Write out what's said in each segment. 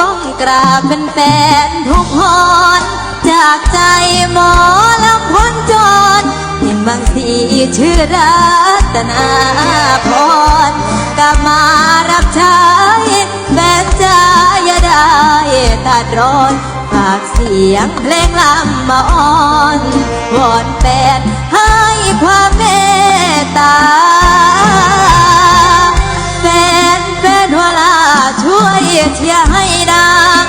ก้องกราบเป็นแฟนทุกหอนจากใจหมอลำพ้นจรเห็นบางสีชื่อรัตนาพรก็มารับใช้แฟนใจอย่าได้ตัดร้อนฝากเสียงเพลงลำมาอ่อนวอนแฟน ยเชียร์ให้ดัง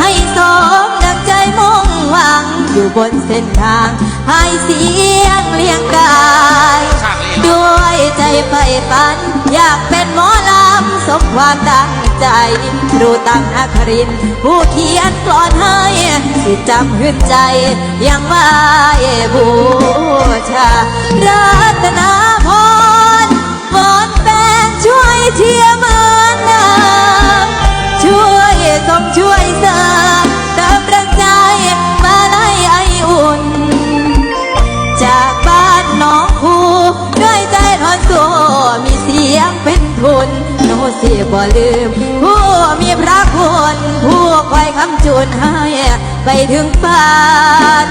ให้สมดังใจมุ่งหวังอยู่บนเส้นทางให้เสียงเลี้ยงกายด้วยใจใฝ่ฝัน อยากเป็นหมอลำสมความตั้งใจครูตั้งนครินทร์ผู้เขียนกลอนให้สิจำขึ้นใจยังไว้บู สิบ่ลืม ผู้มีพระคุณผู้คอยคำจุนให้ ไปถึงฝัน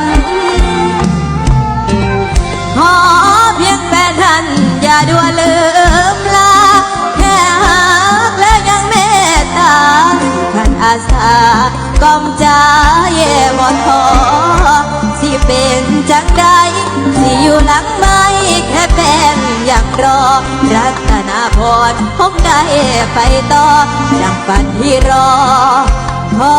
พรผมได้ไปต่อดังฝันที่รอขอ